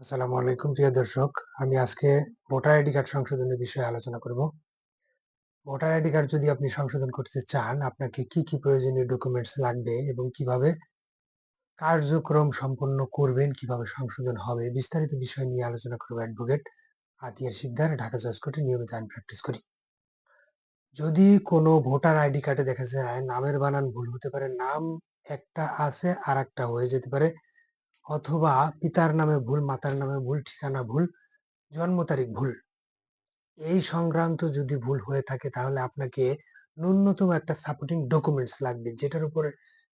আসসালামু আলাইকুম, প্রিয় দর্শক। আমি আজকে ভোটার আইডি কার্ড সংশোধনের বিষয়ে আলোচনা করব। ভোটার আইডি কার্ড যদি আপনি সংশোধন করতে চান, আপনাকে কি কি প্রয়োজনীয় ডকুমেন্টস লাগবে এবং কীভাবে কার্যক্রম সম্পন্ন করবেন, কীভাবে সংশোধন হবে, বিস্তারিত বিষয় নিয়ে আলোচনা করব অ্যাডভোকেট আতিয়ার সিকদার ঢাকা জজ কোর্টে নিয়মিত আইন প্র্যাকটিস করি। যদি কোনো ভোটার আইডি কার্ডে দেখা যায়, নামের বানান ভুল হতে পারে, নাম একটা আছে আর একটা হয়ে যেতে পারে অথবা পিতার নামে ভুল, মাতার নামে ভুল, ঠিকানা ভুল, জন্ম তারিখ ভুল। এই সংক্রান্ত যদি ভুল হয়ে থাকে তাহলে আপনাকে ন্যূনতম একটা সাপোর্টিং ডকুমেন্টস লাগবে, যেটার উপরে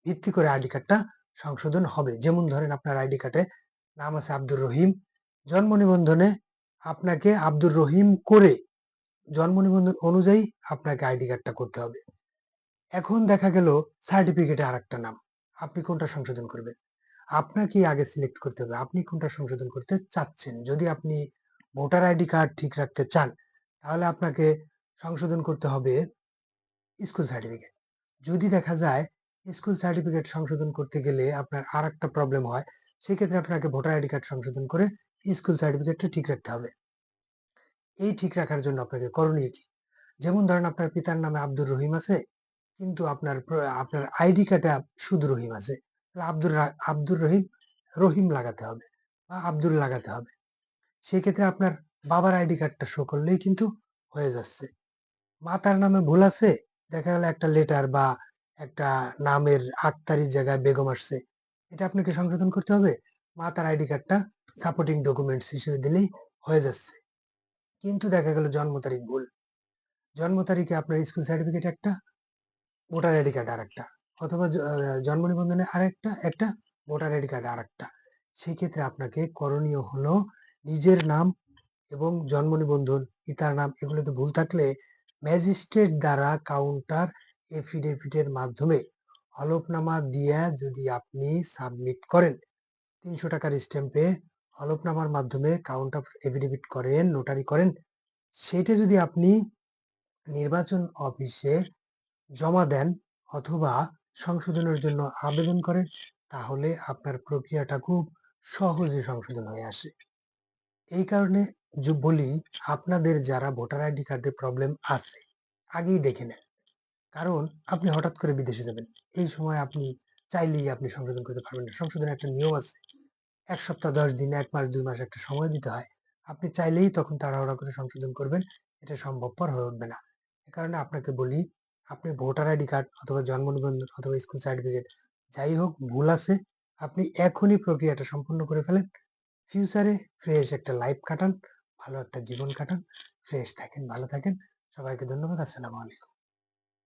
ভিত্তি করে আইডি কার্ডটা সংশোধন হবে। যেমন ধরেন আপনার আইডি কার্ডে নাম আছে আব্দুর রহিম। জন্ম নিবন্ধনে আপনাকে আব্দুর রহিম করে জন্ম নিবন্ধন অনুযায়ী আপনাকে আইডি কার্ডটা করতে হবে। এখন দেখা গেল সার্টিফিকেটে আর একটা নাম। আপনি কোনটা সংশোধন করবেন? আপনাকে আগে সিলেক্ট করতে হবে। আপনি কোনটা সংশোধন করতে চাচ্ছেন? যদি আপনি ভোটার আইডি কার্ড ঠিক রাখতে চান, তাহলে আপনাকে সংশোধন করতে হবে স্কুল সার্টিফিকেট যদি দেখা যায় স্কুল সার্টিফিকেট সংশোধন করতে গেলে আপনার আর একটা প্রবলেম হয়, সেক্ষেত্রে আপনাকে ভোটার আইডি কার্ড সংশোধন করে স্কুল সার্টিফিকেটটা ঠিক রাখতে হবে। এই ঠিক রাখার জন্য আপনাকে করণীয় কি? যেমন ধরেন আপনার পিতার নামে আব্দুর রহিম আছে, কিন্তু আপনার আপনার আইডি কার্ডে শুধু রহিম আছে। আব্দুর আব্দুর রহিম রহিম লাগাতে হবে বা আব্দুল লাগাতে হবে। সেক্ষেত্রে আপনার বাবার আইডি কার্ডটা শো করলেই কিন্তু হয়ে যাচ্ছে। মাতার নামে ভুল আছে, দেখা গেল একটা লেটার বা একটা নামের আক্তারির জায়গায় বেগম আসছে, এটা আপনাকে সংশোধন করতে হবে। মাতার আইডি কার্ডটা সাপোর্টিং ডকুমেন্টস হিসেবে দিলেই হয়ে যাচ্ছে। কিন্তু দেখা গেল জন্ম তারিখ ভুল। জন্ম তারিখে আপনার স্কুল সার্টিফিকেট একটা ভোটার আইডি কার্ড আর একটা অথবা জন্ম নিবন্ধনে আরেকটা, একটা ভোটার আইডি কার্ড আর একটা সেই ক্ষেত্রে আপনাকে করণীয় হলো নিজের নাম এবং জন্ম নিবন্ধন, পিতার নাম এগুলোতে ভুল থাকলে ম্যাজিস্ট্রেট দ্বারা কাউন্টার এফিডেভিটের মাধ্যমে হলফনামা দিয়ে যদি আপনি সাবমিট করেন, তিনশো টাকার স্ট্যাম্পে হলফনামার মাধ্যমে কাউন্টার এফিডেভিট করেন, নোটারি করেন, সেটা যদি আপনি নির্বাচন অফিসে জমা দেন অথবা সংশোধনের জন্য আবেদন করেন, তাহলে আপনার প্রক্রিয়াটা খুব সহজে সংশোধন হয়ে আসে। এই কারণে বলি আপনাদের যারা ভোটার আইডি কার্ডের প্রবলেম আছে, আগেই দেখে নেন। কারণ আপনি হঠাৎ করে বিদেশে যাবেন, এই সময় আপনি চাইলেই আপনি সংশোধন করতে পারবেন না। সংশোধনের একটা নিয়ম আছে, এক সপ্তাহ, দশ দিন, এক মাস, দুই মাস একটা সময় দিতে হয়। আপনি চাইলেই তখন তাড়াহুড়া করে সংশোধন করবেন, এটা সম্ভবপর হয়ে উঠবে না। এ কারণে আপনাকে বলি আপনি ভোটার আইডি কার্ড অথবা জন্ম নিবন্ধন অথবা স্কুল সার্টিফিকেট যাই হোক ভুল আছে, আপনি এখনই প্রক্রিয়াটা সম্পূর্ণ করে ফেলেন। ফিউচারে ফ্রেশ একটা লাইফ কাটান, ভালো একটা জীবন কাটান, ফ্রেশ থাকেন, ভালো থাকেন। সবাইকে ধন্যবাদ, আসসালামু আলাইকুম।